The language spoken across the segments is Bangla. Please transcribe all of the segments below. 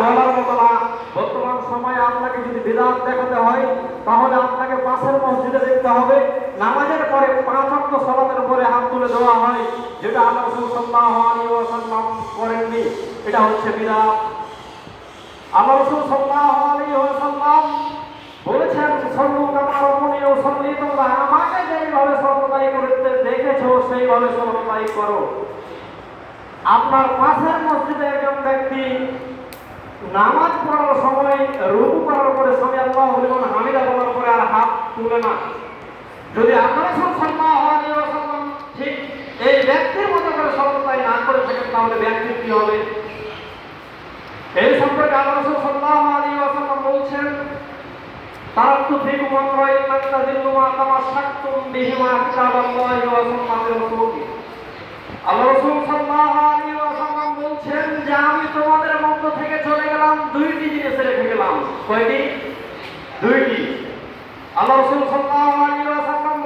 না। বর্তমান সময়ে আপনাকে যদি বিধান দেখাতে হয়, তাহলে আপনাকে পাশের মসজিদে দেখতে হবে। নামাজের পরে পাঁচ অক্ট সলাতের পরে হাত তুলে দেওয়া হয়, যেটা আল্লাহ ওয়াসাল্লাম করেননি। এটা হচ্ছে বিধান আল্লাহ রসুল সাল্লাহ আলী ওয়াসাল্লাম বলেছেন সর্ব কামারমণি ও সল্লি তোমরা আমাকে যেইভাবে সর্বদাই করতে দেখেছ, সেইভাবে সর্বদাই করো। আপনার পাশের মসজিদে একজন ব্যক্তি নামাজ পড়ার সময়, রুকু করার পরে স্বামী আল্লাহ হলিমন হামিদা বলার পরে আর হাত তুলে না। যদি আপনারা সব ঠিক এই ব্যক্তির মতো করে সর্বদাই না করে থাকেন, তাহলে ব্যক্তির কি হবে? এই সম্পর্কে আল্লাহ সাল্লাহ আলী ওয়াসাল্লাম বলছেন তারাক্তু ফিকুম আমরাইন মান তাযিল্লু মা তামাসসাকতুম বিহিমা কিতাবাল্লাহি ওয়া সুন্নাতি রাসূলিহি আল্লাহ রাসূল সাল্লাল্লাহু আলাইহি ওয়াসাল্লাম বলছেন যে আমি তোমাদের মধ্য থেকে চলে গেলাম দুইটি জিনিস রেখে গেলাম কয়টি? দুইটি। আল্লাহ রাসূল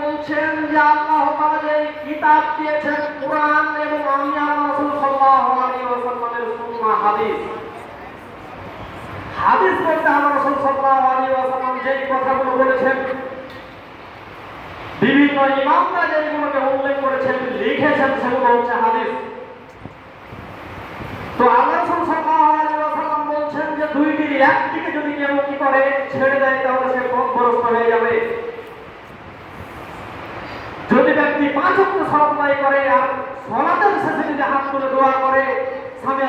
বলছেন যে আল্লাহ তাআলা যে কিতাব দিয়েছেন এবং আমি আল্লাহ রাসূল ওয়াসাল্লামের সুন্নাহ, হাদিস। হাদিস বলতে আমার রসুল সাল্লাল্লাহু আলাইহি ওয়াসাল্লাম কথাগুলো বলেছেন, বিভিন্ন ইমামরা যেগুলোকে উল্লেখ করেছেন, লিখেছেন, সেগুলো হচ্ছে হাদিস তো আল্লাহ রসুল সাল্লাল্লাহু আলাইহি ওয়াসাল্লাম বলছেন যে দুইটির কি করে ছেড়ে দেয় তাহলে সে পথভ্রষ্ট হয়ে যাবে যদি ব্যক্তি পাঁচ অক্ট সলাৎ করে আর সলাতের শেষে যদি হাত তুলে দোয়া করে স্বামী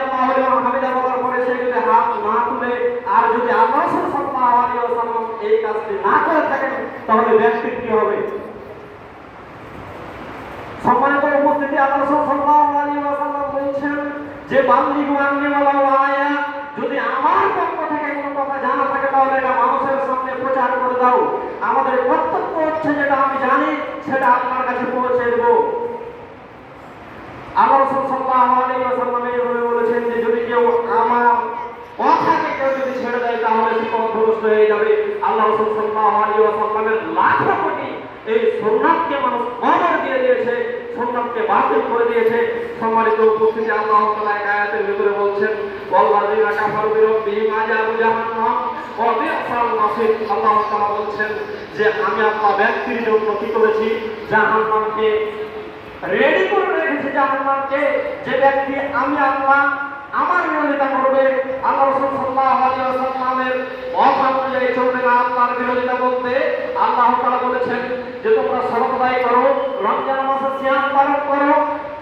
হামিদা বলার পরে সে যদি হাত না তুলে আর যদি এই কাজটি না করে থাকেন তাহলে কি হবে সম্মানিত উপস্থিতি বলছেন যে বান্দিগু আন্নি ওয়ালা আয়া যদি আমার পক্ষ থেকে কোনো কথা জানা থাকে তাহলে এটা মানুষের সামনে প্রচার করে দাও আমাদের কর্তব্য হচ্ছে যেটা আমি জানি, সেটা আপনার কাছে পৌঁছে দেবো। আল্লাহ রাসূল সাল্লাল্লাহু আলাইহি ওয়াসাল্লাম এইভাবে বলেছেন যে, যদি কেউ আমার কথাকে কেউ যদি ছেড়ে দেয়, তাহলে সে পথভ্রষ্ট হয়ে যাবে। আল্লাহ সাল্লাহ আলী আলাইহি লাখ কোটি এই সুন্নাতকে মানুষ কবর দিয়ে দিয়েছে। সুন্নাতকে বাতিল করে দিয়েছে। সম্মানিত উপস্থিতি, আল্লাহ তাআলা আয়াতের ভিতরে বলছেন ওয়াল্লাযিনা কাফারু বিরাব্বিহিম আযাবু জাহান্নাম ওয়া মাসির আল্লাহ তাআলা বলছেন যে, আমি আপনার ব্যক্তির জন্য কি করেছি? জাহান্নামকে রেডি করে রেখেছে জাহান্নামকে। যে ব্যক্তি আমি আল্লাহ, আমার বিরোধিতা করবে, আল্লাহ রাসূল সাল্লাল্লাহু আলাইহি ওয়াসাল্লামের কথা অনুযায়ী চলবে না। আল্লাহর বিরোধিতা বলতে আল্লাহ তাআলা বলেছেন যে তোমরা সর্বদাই করো, রমজান মাসে সিয়াম পালন করো,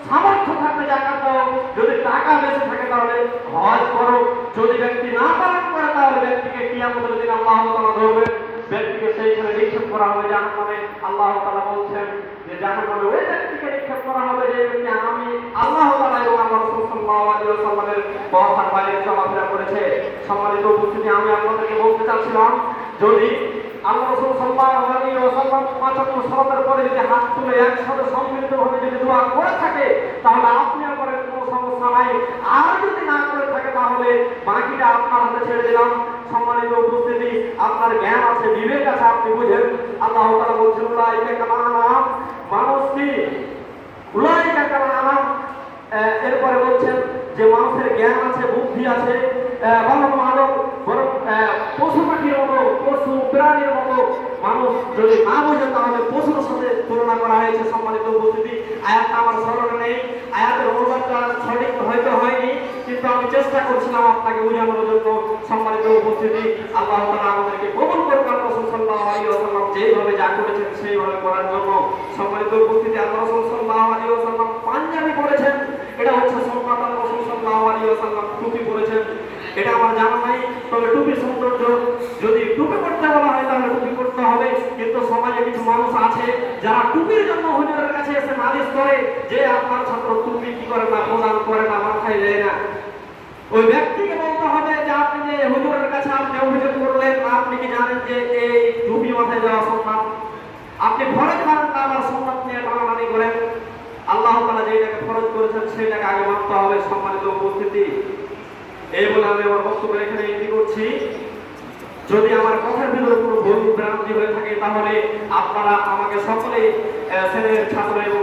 সামর্থ্য থাকতে জাকাত দাও, যদি টাকা বেশি থাকে তাহলে হজ করো, যদি ব্যক্তি না পালন করে তাহলে ব্যক্তিকে কিয়ামতের দিন আল্লাহ তাআলা ধরবে। ব্যক্তিকে সেইখানে নিক্ষেপ করা হবে জাহান্নামে। আল্লাহ তাআলা বলছেন যে জাহান্নামে ওই ব্যক্তিকে নিক্ষেপ করা হবে যে ব্যক্তি আমি আল্লাহ তাআলা এবং আমার রাসূল সাল্লাল্লাহু আলাইহি ওয়াসাল্লামের কথার বাইরে চলাফেরা করেছে। সম্মানিত উপস্থিতি, আমি আপনাদেরকে বলতে চাচ্ছিলাম, যদি পরে যদি হাত তুলে একসাথে সম্মিলিতভাবে যদি করে থাকে, তাহলে আপনি আর কোনো সমস্যা নাই। আর যদি না করে থাকে, তাহলে বাকিটা আপনার ছেড়ে দিলাম। সম্মানিত আপনার জ্ঞান আছে, বিবেক আছে, আপনি বুঝেন। আল্লাহ বলছেন, উলাইকা কামা আনাম মানুষ কি এরপরে বলছেন যে মানুষের জ্ঞান আছে, বুদ্ধি আছে। পশু পাখির পশু প্রাণীর মতো মানুষ যদি না বোঝে, তাহলে পশুর সাথে তুলনা করা হয়েছে সম্মানিত উপস্থিতি। আয়াতটা আমার স্মরণে নেই। আয়াতের অনুবাদটা সঠিক হয়তো হয়নি, কিন্তু আমি চেষ্টা করছিলাম আপনাকে বোঝানোর জন্য। সম্মানিত উপস্থিতি, আল্লাহ তাআলা আমাদেরকে কবুল আল্লাহ রাসূল সাল্লাল্লাহু আলাইহি ওয়াসাল্লাম যেভাবে যা করেছেন সেইভাবে করার জন্য। সম্মানিত উপস্থিতি, আল্লাহ রাসূল সাল্লাল্লাহু আলাইহি ওয়াসাল্লাম পাঞ্জাবি পরেছেন। এটা হচ্ছে আল্লাহ রাসূল সাল্লাল্লাহু আলাইহি ওয়াসাল্লাম টুপি পরেছেন। এটা আমার জানা নাই, তবে টুপির সৌন্দর্য যদি টুপি পড়তে বলা হয় তাহলে টুপি পড়তে হবে কিন্তু সমাজে কিছু মানুষ আছে, যারা টুপির জন্য হুজুরের কাছে এসে নালিশ করে, যে আপনার ছাত্র টুপি কি করে না, প্রদান করে না, মাথায় দেয় না। ওই ব্যক্তিকে বলতে হবে যে আপনি যে হুজুরের কাছে আপনি অভিযোগ করলেন, আপনি কি জানেন যে এই টুপি মাথায় দেওয়া সম্মান আপনি ফরজ মানেন না আবার সম্মান নিয়ে টানাটানি করেন। আল্লাহ তাআলা যেটাকে ফরজ করেছেন সেটাকে আগে মানতে হবে, সম্মানিত উপস্থিতি। এই বলে আমি আমার বক্তব্য এখানে এন্ডি করছি। যদি আমার কথার ভিতরে কোনো ভুল ভ্রান্তি হয়ে থাকে, তাহলে আপনারা আমাকে সকলেই ছেলের ছাত্র এবং